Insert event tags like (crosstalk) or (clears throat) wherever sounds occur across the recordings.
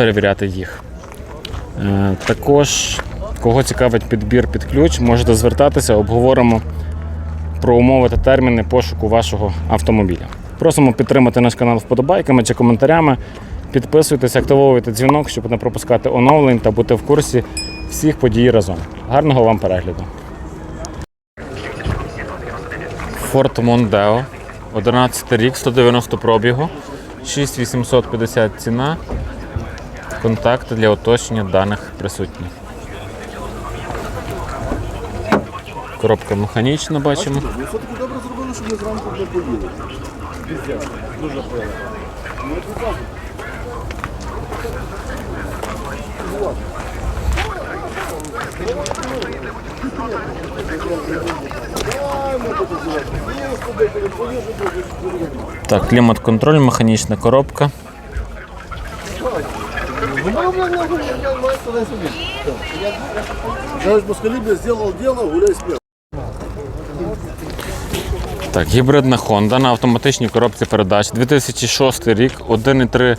перевіряти їх. Е, Також, кого цікавить підбір під ключ, можете звертатися, обговоримо про умови та терміни пошуку вашого автомобіля. Просимо підтримати наш канал вподобайками чи коментарями. Підписуйтесь, активовуйте дзвінок, щоб не пропускати оновлень та бути в курсі всіх подій разом. Гарного вам перегляду. Ford Mondeo, 11 рік, 190 пробігу, 6850 ціна. Контакти для уточнення даних присутні. Коробка механічна бачимо. Ну, все-таки добре зробили, щоб ми зранку не поїли. Дуже відразу. Так, клімат-контроль, механічна коробка. Знаешь, Москалибе сделал дело, гуляй смело. Так, гібридна Honda на автоматичній коробці передач. 2006 рік, 1,3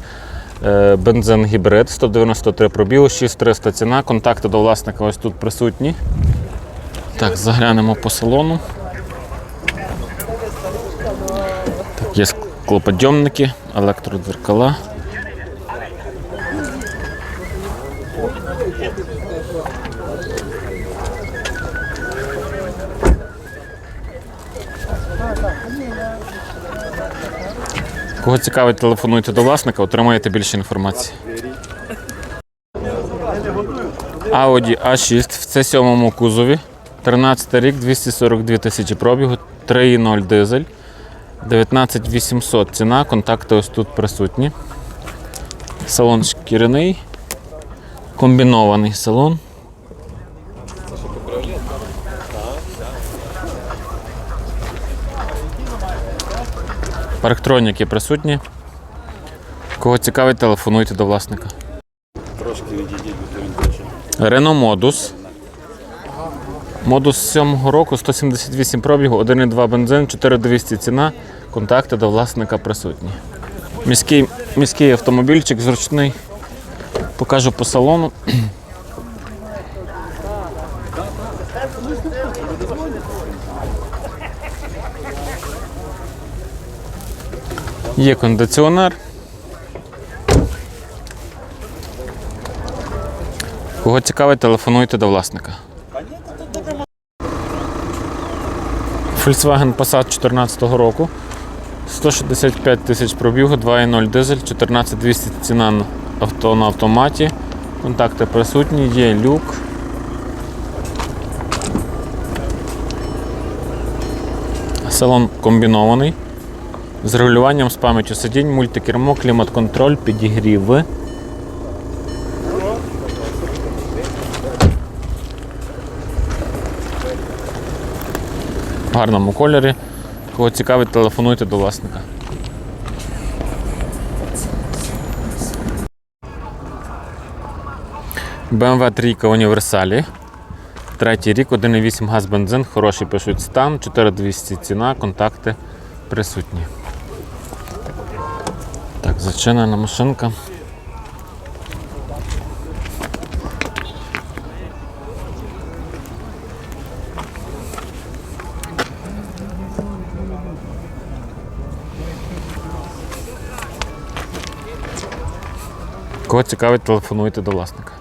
е, бензин гібрид, 193 пробігу, 6300 ціна. Контакти до власника ось тут присутні. Так, заглянемо по салону. Так, є склоподйомники, електродзеркала. Кого цікавить, телефонуйте до власника, отримаєте більше інформації. Audi A6 в C7 кузові. 13 рік, 242 тисячі пробігу, 3,0 дизель, 19800 ціна, контакти ось тут присутні. Салон шкіряний, комбінований салон. Парктроніки присутні. Кого цікавить, телефонуйте до власника. Трошки відійдіть, бо він хоче. Renault Modus. Modus 7 року, 178 пробігу, 1,2 бензин, 4200 ціна. Контакти до власника присутні. Міський, міський автомобільчик зручний. Покажу по салону. Є кондиціонер. Кого цікавить, телефонуйте до власника. Volkswagen Passat 2014 року. 165 тисяч пробігу, 2.0 дизель, 14200 ціна на авто на автоматі. Контакти присутні, є люк. Салон комбінований. З регулюванням з пам'яттю сидінь, мультикермо, клімат-контроль, підігріви. В гарному кольорі. Кого цікавить, телефонуйте до власника. BMW 3 універсалі. Третій рік, 1,8 газ бензин, хороший пишуть стан, 4200 ціна, контакти присутні. Так, зачинена машинка. Кого цікавить, телефонуйте до власника.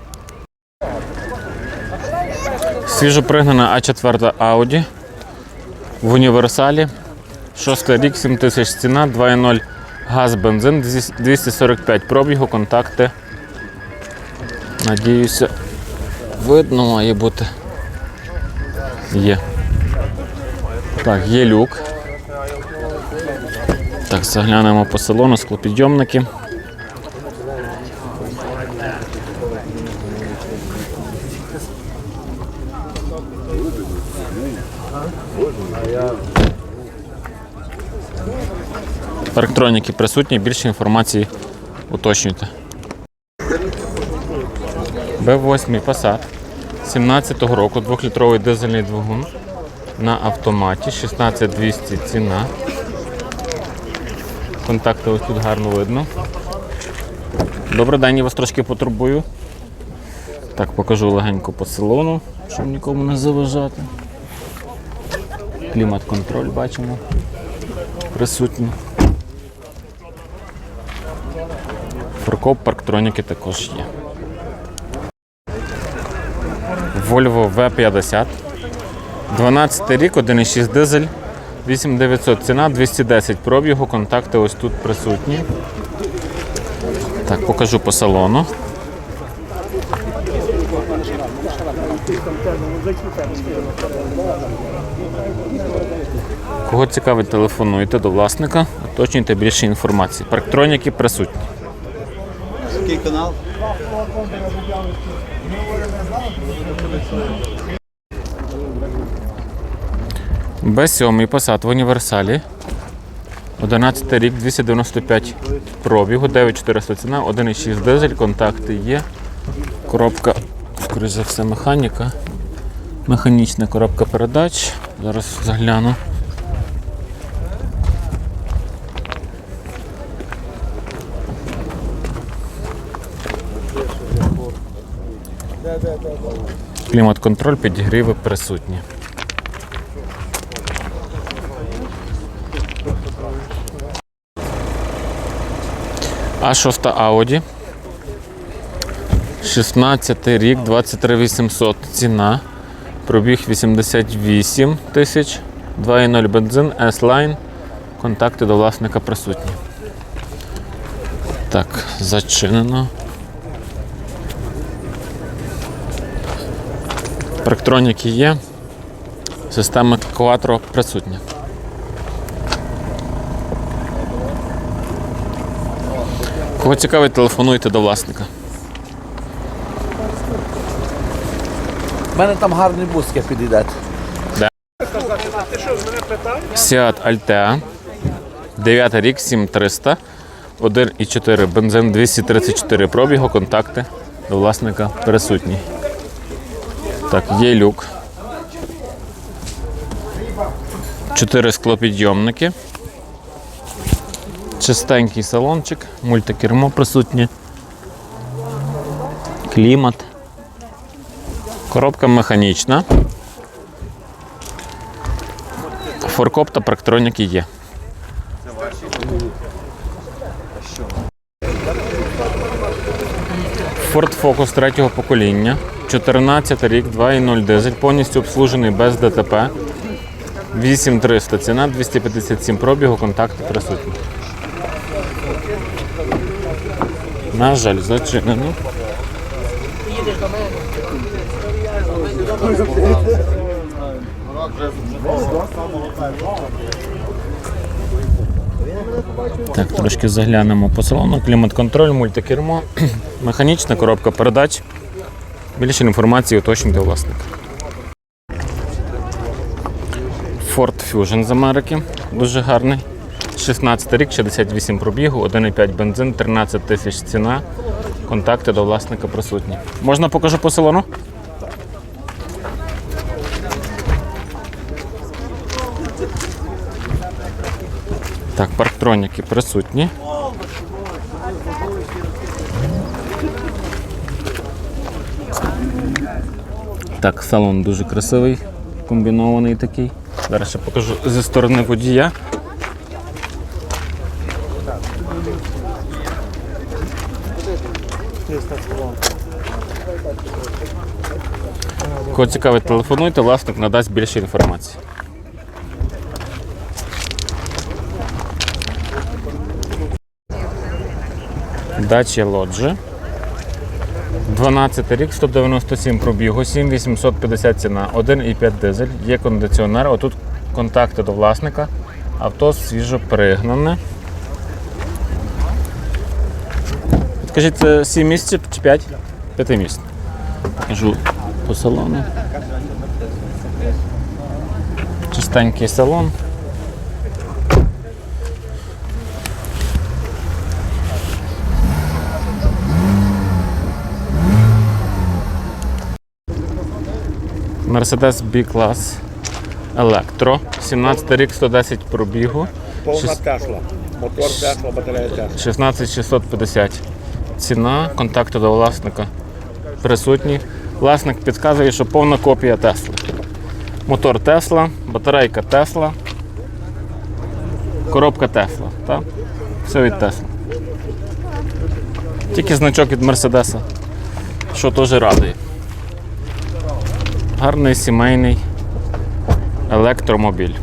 Свіжопригнана А4 Audi в універсалі. Шостий рік, 7 тисяч ціна, 2.0 газ, бензин, 245 пробігу, контакти. Надіюся, видно має бути. Є. Так, є люк. Так, заглянемо по салону, склопідйомники. Електроніки присутні, більше інформації уточнюйте. Б8 Passat 17-го року, 2-літровий дизельний двигун на автоматі, 16200 ціна. Контакти ось тут гарно видно. Добрий день, я вас трошки потурбую. Так, покажу легенько по салону, щоб нікому не заважати. Клімат-контроль бачимо. Присутній. Форкоп парктроніки також є. Volvo V50. 12 рік, 1,6 дизель, 8900 ціна, 210 пробігу, контакти ось тут присутні. Так, покажу по салону. Кого цікавить, телефонуйте до власника, уточнюйте більше інформації. Парктроніки присутні. Який канал? Б7 Passat в універсалі. 11 рік, 295 пробігу, 9400 ціна, 1,6 дизель, контакти є. Коробка, скоріш за все, механіка. Механічна коробка передач. Зараз загляну. Клімат-контроль, підігріви присутні. А6 Audi. 16 рік, 23 800 ціна. Пробіг 88 тисяч. 2.0 бензин, S-Line. Контакти до власника присутні. Так, зачинено. Парктроніки є. Система Quattro присутня. Кого цікавить, телефонуйте до власника. У мене там гарний бус, як підійде. Seat Altea. 9 рік, 7300. 1,4 бензин 234 пробігу, контакти до власника присутні. Так, є люк. 4 склопідйомники. Чистенький салончик, мультикермо присутнє. Клімат. Коробка механічна. Форкоп та парктроніки є. Ford Focus третього покоління. 14 рік, 2.0 дизель, повністю обслужений без ДТП. 8300 ціна, 257 пробігу, контакти присутні. На жаль, зачинено. Так, трошки заглянемо по салону. Клімат-контроль, мультикермо, (clears throat) механічна коробка передач. Більше інформації уточнюйте власника. Ford Fusion з Америки. Дуже гарний. 16 рік, 68 пробігу, 1,5 бензин, 13 тисяч ціна. Контакти до власника присутні. Можна покажу по салону? Так, парктроніки присутні. Так, салон дуже красивий, комбінований такий. Зараз ще покажу зі сторони водія. Кого цікавить, телефонуйте, власник надасть більше інформації. Дача Лоджі. 12 рік, 197 пробігу, 7850 ціна, 1,5 дизель, є кондиціонер. Отут контакти до власника. Авто свіжо пригнане. Скажіть, це 7 місяців чи 5? 5 місяців. Покажу по салону. Чистенький салон. Mercedes B-клас Електро. 17 рік, 110 пробігу. Повна Тесла. Мотор Тесла, батарея Тесла. 16650. Ціна, контакти до власника присутні. Власник підказує, що повна копія Тесла. Мотор Тесла, батарейка Тесла, коробка Тесла. Все від Тесла. Тільки значок від Мерседеса, що теж радує. Гарний сімейний електромобіль.